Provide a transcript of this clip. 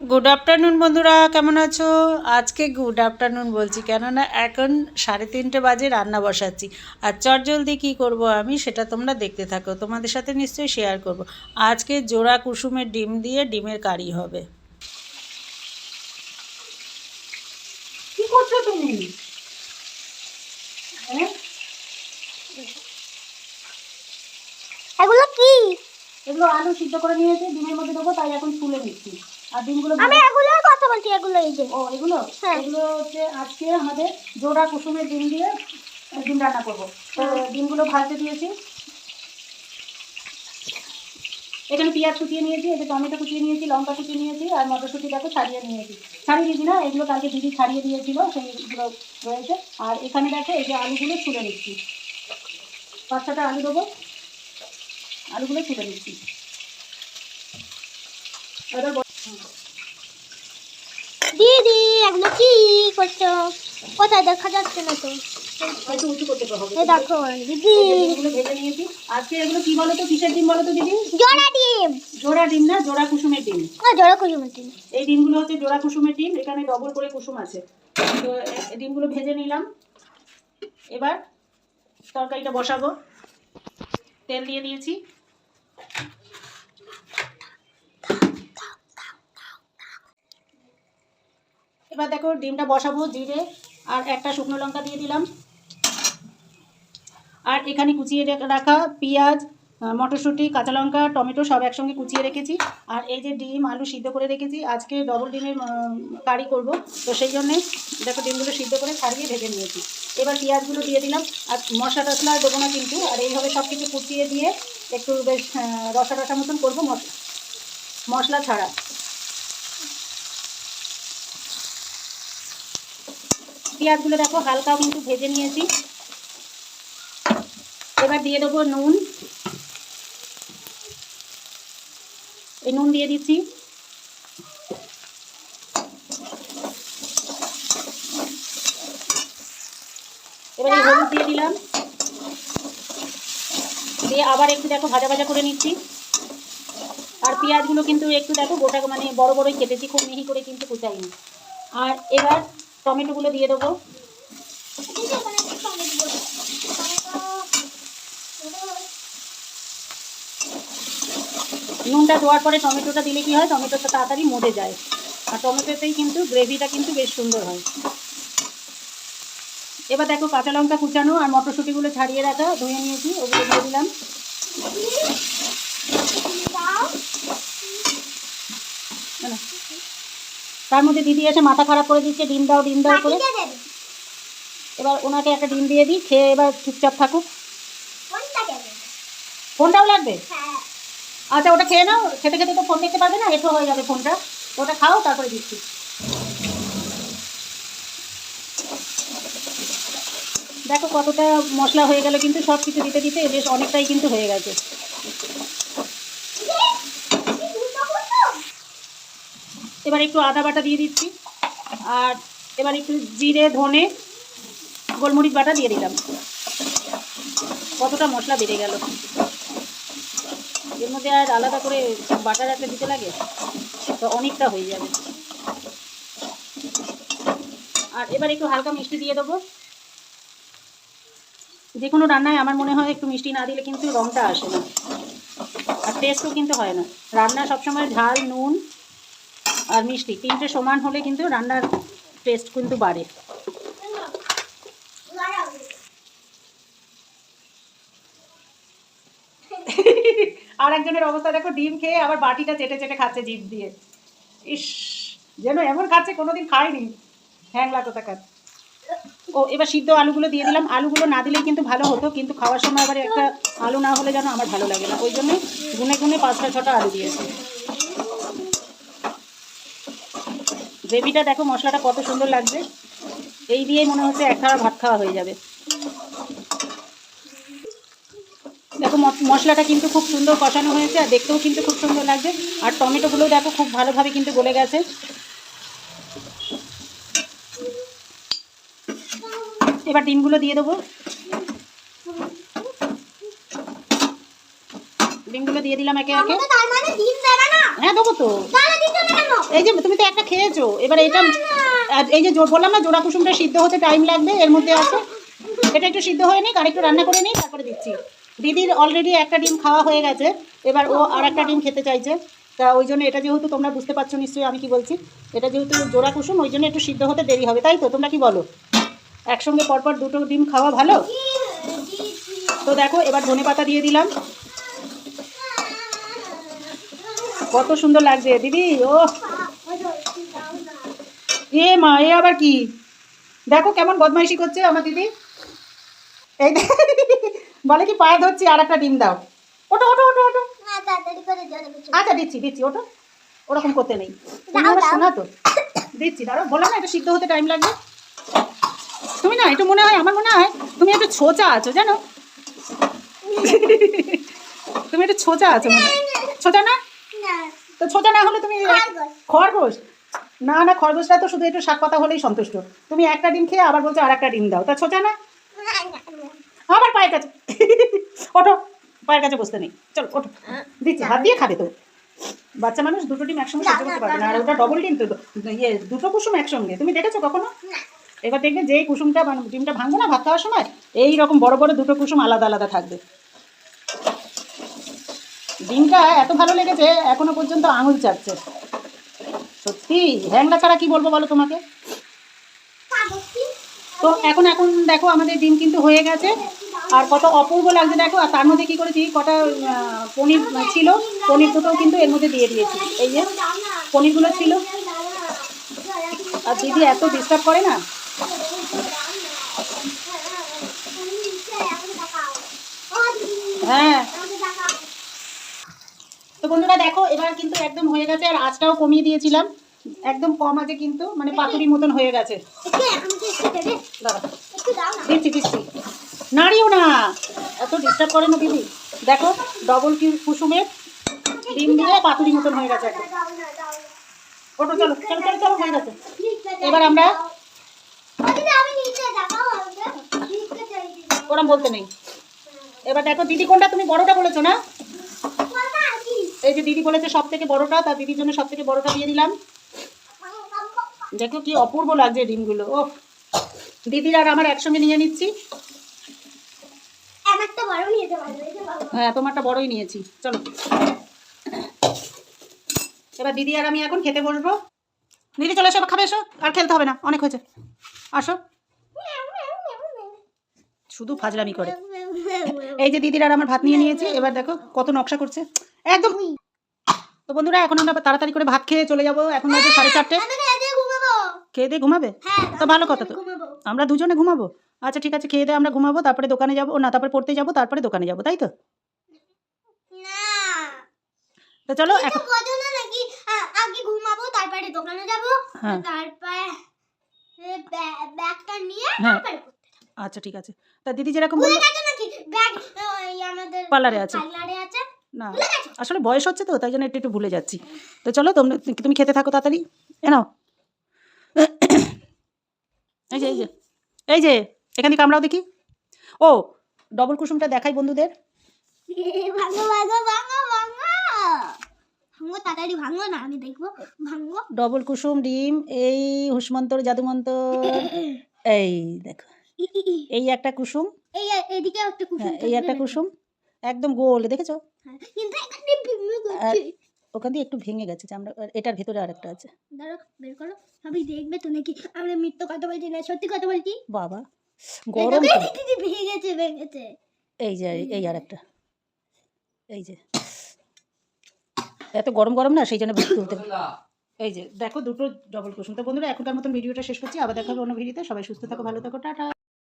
Good afternoon বন্ধুরা কেমন আছো? আজকে গুড আফটারনুন বলছি কেননা এখন সাড়ে তিনটে বাজে রান্না বসাচ্ছি। আর চটজলদি কী করব আমি সেটা তোমরা দেখতে থাকো তোমাদের সাথে নিশ্চয়ই শেয়ার করব। আজকে জোড়া কুসুমের ডিম দিয়ে ডিমের কারি হবে। কি করছ তুমি? হ্যাঁ? এগুলো কি? এগুলো আলু সিদ্ধ করে নিয়েছে ডিমের মধ্যে দেবো তাই এখন তুলে নিচ্ছি। আর ডিমগুলো আমি এগুলোর কথা বলছি এগুলো এই যে। ও এগুলো? হ্যাঁ। এগুলো হচ্ছে আজকে আমাদের জোড়া কুসুমের ডিম দিয়ে ডিম রান্না করব। তো ডিমগুলো ভাজতে দিয়েছি। এখানে পেঁয়াজ কুচিয়ে নিয়েছি এতে টমেটো কুচিয়ে নিয়েছি লঙ্কা কুচিয়ে নিয়েছি আর মটরশুঁটি দেখো ছাড়িয়ে নিয়েছি। ছাড়িয়ে দিয়েছি না এগুলো কালকে দিদি ছাড়িয়ে দিয়েছিল সেইগুলো রয়েছে। আর এখানে দেখো এই যে আলুগুলো ছুলে নিচ্ছি। পাঁচ ছটা আলু দেবো। আলুগুলো ছুলে নিচ্ছি। এবার দিদি এগুলো কি করছ। কোথায় দেখা যাচ্ছে না তো? এই দেখো দিদি। এগুলো ভেজে নিয়েছি। আজকে এগুলো কি বলো তো কিসের ডিম বলো তো দিদি? জোড়া ডিম। জোড়া ডিম না জোড়া কুসুমের ডিম। ও জোড়া কুসুমের ডিম। এই ডিমগুলো হচ্ছে জোড়া কুসুমের ডিম এখানে ডবল করে কুসুম আছে। তো এই ডিমগুলো ভেজে নিলাম। এবার তরকারিটা বসাবো। তেল দিয়ে দিয়েছি। দেখো, ডিমটা বসাবো জিরে আর একটা শুকনো লঙ্কা দিয়ে দিলাম। আর এখানে কুচিয়ে রাখা পেঁয়াজ মটরশুঁটি, কাঁচা লঙ্কা, টমেটো সব একসঙ্গে কুচিয়ে রেখেছি। আর এই যে ডিম, আলু সিদ্ধ করে রেখেছি, আজকে ডবল ডিমের কারি করব। তো সেই জন্যে দেখো ডিমগুলো সিদ্ধ করে ছাড়িয়ে ভেজে নিয়েছি। এবার পেঁয়াজগুলো দিয়ে দিলাম। আর মশলা টশলা দেবো না কিন্তু। আর এইভাবে সব কিছু কুচিয়ে দিয়ে একটু বেশ রসা রসা মতন করব মশলা। মশলা ছাড়া। পেঁয়াজগুলো দেখো হালকা কিন্তু ভেজে নিয়েছি। এবার দিয়ে দেবো নুন। এই নুন দিয়ে দিচ্ছি। এবার এই হলুদ দিয়ে দিলাম। দিয়ে আবার একটু দেখো ভাজা ভাজা করে নিচ্ছি। আর পেঁয়াজগুলো কিন্তু একটু দেখো গোটা মানে বড় বড়ই কেটেছি, খুব মিহি করে কিন্তু কুচাইনি। আর এবার টমেটোগুলো দিয়ে দেবো। নুনটা দেওয়ার পরে টমেটোটা দিলে কি হয়? টমেটোটা তাড়াতাড়ি মরে যায়। আর টমেটোতেই কিন্তু গ্রেভিটা কিন্তু বেশ সুন্দর হয়। এবার দেখো কাঁচা লঙ্কা কুচানো আর মটরশুঁটিগুলো ছাড়িয়ে রাখা, ধুয়ে নিয়েছি, ওগুলো দিয়ে দিলাম না, না। তার মধ্যে দিদি এসে মাথা খারাপ করে দিচ্ছে ডিম দাও ডিম দাও করে। এবার ওনাকে একটা ডিম দিয়ে দিই খেয়ে এবার চুপচাপ থাকুক। ফোনটাও লাগবে? আচ্ছা ওটা খেয়ে নাও খেতে খেতে তো ফোন দেখতে পারবে না এটো হয়ে যাবে ফোনটা। ওটা খাও তারপরে দিচ্ছি। দেখো কতটা মশলা হয়ে গেল কিন্তু সব কিছু দিতে দিতে বেশ অনেকটাই কিন্তু হয়ে গেছে। এবার একটু আদা বাটা দিয়ে দিচ্ছি। আর এবার একটু জিরে, ধনে, গোলমরিচ বাটা দিয়ে দিলাম। কতটা মশলা বেড়ে গেল। এর মধ্যে আর আলাদা করে বাটার একটা দিতে লাগে তো অনেকটা হয়ে যাবে। আর এবার একটু হালকা মিষ্টি দিয়ে দেবো। যে কোনো রান্নায় আমার মনে হয় একটু মিষ্টি না দিলে কিন্তু রঙটা আসে না। আর টেস্টও কিন্তু হয় না। রান্না সবসময় ঝাল, নুন আর মিষ্টি। তিনটে সমান হলে কিন্তু রান্নার টেস্ট কিন্তু বাড়ে। আর একজনের অবস্থা, দেখো, ডিম খেয়ে আবার বাটিটা চেটে চেটে খাচ্ছে জিভ দিয়ে। ইস, যেন এমন খাচ্ছে কোনোদিন খায়নি। হ্যাংলা কোথাকার। ও, এবার সিদ্ধ আলুগুলো দিয়ে দিলাম। আলুগুলো না দিলেই কিন্তু ভালো হতো, কিন্তু খাওয়ার সময় আবার একটা আলু না হলে যেন আমার ভালো লাগে না। ওই জন্য গুনে গুনে পাঁচটা ছটা আলু দিয়েছি। গ্রেভিটা দেখো মশলাটা কত সুন্দর লাগছে। এই দিয়েই মনে হচ্ছে এক থালা ভাত খাওয়া হয়ে যাবে। দেখো মশলাটা কিন্তু খুব সুন্দর কষানো হয়েছে আর দেখতেও কিন্তু খুব সুন্দর লাগছে। আর টমেটোগুলো দেখো খুব ভালোভাবে কিন্তু গলে গেছে। এবার ডিমগুলো দিয়ে দেবো। ডিমগুলো দিয়ে দিলাম একে একে। মানে ডিম দেবে না। হ্যাঁ দেবো তো। এই যে তুমি তো একটা খেয়েছো। এবার এটা এই যে বললাম না জোড়া কুসুমটা সিদ্ধ হতে টাইম লাগবে, এর মধ্যে আছে। এটা একটু সিদ্ধ হয়ে নিক আর একটু রান্না করে নিই তারপরে দিচ্ছি। দিদির অলরেডি একটা ডিম খাওয়া হয়ে গেছে, এবার ও আর একটা ডিম খেতে চাইছে। তা ওই জন্য এটা যেহেতু তোমরা বুঝতে পারছ নিশ্চয়ই আমি কি বলছি, এটা যেহেতু জোড়া কুসুম ওই জন্য একটু সিদ্ধ হতে দেরি হবে, তাই তো? তোমরা কি বলো? একসঙ্গে পরপর দুটো ডিম খাওয়া ভালো? তো দেখো, এবার ধনে পাতা দিয়ে দিলাম। কত সুন্দর লাগছে, দিদি ও এ মা এ আবার কি? দেখো কেমন বদমাইশি করছে আমার দিদি। এই বলে কি পায়ে ধরছি আর একটা ডিম দাও। ওটো ওটো ওটো ওটো আচ্ছা দিচ্ছি দিচ্ছি ওটো ওরকম করতে নেই। শোনা তো। দিচ্ছি দাঁড়াও বললাম না এটা সিদ্ধ হতে টাইম লাগবে। তুমি না একটু মনে হয় আমার মনে হয় তুমি একটু ছোচা আছো জানো? তুমি একটু ছোচা আছো মনে হয়। ছোচা না? না। তো ছোচা না হলে তুমি খরগোশ। না না খরগোশটা তো শুধু একটু শাক পাতা হলেই সন্তুষ্ট। তুমি একটা ডিম খেয়ে আবার বলছো আর একটা ডিম দাও। তা ছোচা না। আবার পায়ের কাছে ওঠো, পায়ের কাছে বসতে নেই। চলো, ওঠো। দিচ্ছি, হাত দিয়ে খাবে তো। বাচ্চা মানুষ দুটো ডিম একসঙ্গে সহ্য করতে পারবে না, আর ওটা ডবল ডিম তো। ইয়ে দুটো কুসুম একসঙ্গে। তুমি দেখেছ কখনো? এবার দেখবে যেই কুসুমটা ডিমটা ভাঙবো না ভাত খাওয়ার সময়, এই রকম বড় বড় দুটো কুসুম আলাদা আলাদা থাকবে। ডিমটা এত ভালো লেগেছে, এখনও পর্যন্ত আঙুল চাটছে সত্যি? হ্যাংলা ছাড়া কি বলব বলো তোমাকে? তো এখন এখন দেখো, আমাদের ডিম কিন্তু হয়ে গেছে। আর কত অপূর্ব লাগছে, দেখো। আর তার মধ্যে কি করেছি? কটা পনির ছিল। পনির দুটোও কিন্তু এর মধ্যে দিয়ে দিয়েছি। এই যে, পনিরগুলো ছিল। আর দিদি এত ডিস্টার্ব করে না? হ্যাঁ। তো বন্ধুরা, দেখো, এবার কিন্তু একদম হয়ে গেছে। আর আঁচটাও কমিয়ে দিয়েছিলাম। একদম কম আছে কিন্তু মানে পাতুরি মতন হয়ে গেছে। দিচ্ছি দিচ্ছি। নাড়িও না। এত ডিস্টার্ব করে না দিদি। দেখো ডবল কুসুমের ডিম দিয়ে পাতুরি মতন হয়ে গেছে একদম। ওটো চলো চলো চলো চলো হয়ে গেছে। এবার আমরা। ওরম বলতে নেই। এবার দেখো দিদি কোনটা? তুমি বড়টা বলেছ না? এই যে দিদি বলেছে সব থেকে বড়টা তার দিদির জন্য সব থেকে বড়টা দিয়ে দিলাম। দেখো কি অপূর্ব লাগছে ডিমগুলো। ও দিদির আর আমার একসঙ্গে নিয়ে নিচ্ছি। হ্যাঁ তোমারটা বড়ই নিয়েছি। চলো। এবার দিদি আর আমি এখন খেতে বসবো। দিদি চলে এসো খাবে এসো। আর খেলতে হবে না অনেক হয়েছে। আসো। শুধু ফাজলামি করে। এই যে দিদির আর আমার ভাত নিয়ে নিয়েছি। এবার দেখো কত নকশা করছে। একদম। তো বন্ধুরা এখন আমরা তাড়াতাড়ি করে ভাত খেয়ে চলে যাব। এখন বাজে সাড়ে চারটে। খেয়ে দিয়ে ঘুমাবো। হ্যাঁ, তো ভালো কথা তো। আমরা দুজনে ঘুমাবো? আচ্ছা ঠিক আছে খেয়ে দিয়ে আমরা ঘুমাবো তারপরে দোকানে যাব না তারপরে পড়তে যাব তারপরে দোকানে যাব তাই তো? তো চলো এখন নাকি? আগে ঘুমাবো তারপরে দোকানে যাব হ্যাঁ। তারপরে ব্যাগটা নিয়ে হ্যাঁ। তারপরে আচ্ছা ঠিক আছে। তা দিদি যেরকম ভুলে নাকি? ব্যাগ আমাদের পার্লারে আছে। পার্লারে আছে। না আসলে বয়স হচ্ছে তো তাই জন্য একটু একটু ভুলে যাচ্ছি। তো চলো তোমরা তুমি খেতে থাকো তাড়াতাড়ি। এ নাও। এই যে এই যে এই যে এখানে কামড়াও দেখি। ও ডবল কুসুমটা দেখাই বন্ধুদের। ডবল কুসুম ডিম এই হুসমন্তর জাদুমন্তর। এই দেখো এই একটা কুসুম। এই একটা হ্যাঁ এই একটা কুসুম। একদম গোল দেখেছ? ভেঙে গেছে ওখান দিয়ে একটু ভেঙে গেছে চামড়া আর এটার ভেতরে আরেকটা আছে। দাঁড়াও বের করো। সবাই দেখবে তো নাকি। আমরা মিথ্যে কথা বলছি না সত্যি কথা বলছি? বাবা গরম। এই দিদি ভেঙেছে এই যে এই আর একটা এই যে। এত গরম গরম না সেই জন্য বেশি তুলতে। এই যে দেখো দুটো ডবল কুসুম তো বন্ধুরা এখনকার মতন ভিডিওটা শেষ করছি। আবার দেখা হবে অন্য ভিডিওতে সবাই সুস্থ থাকো ভালো থাকো টাটা।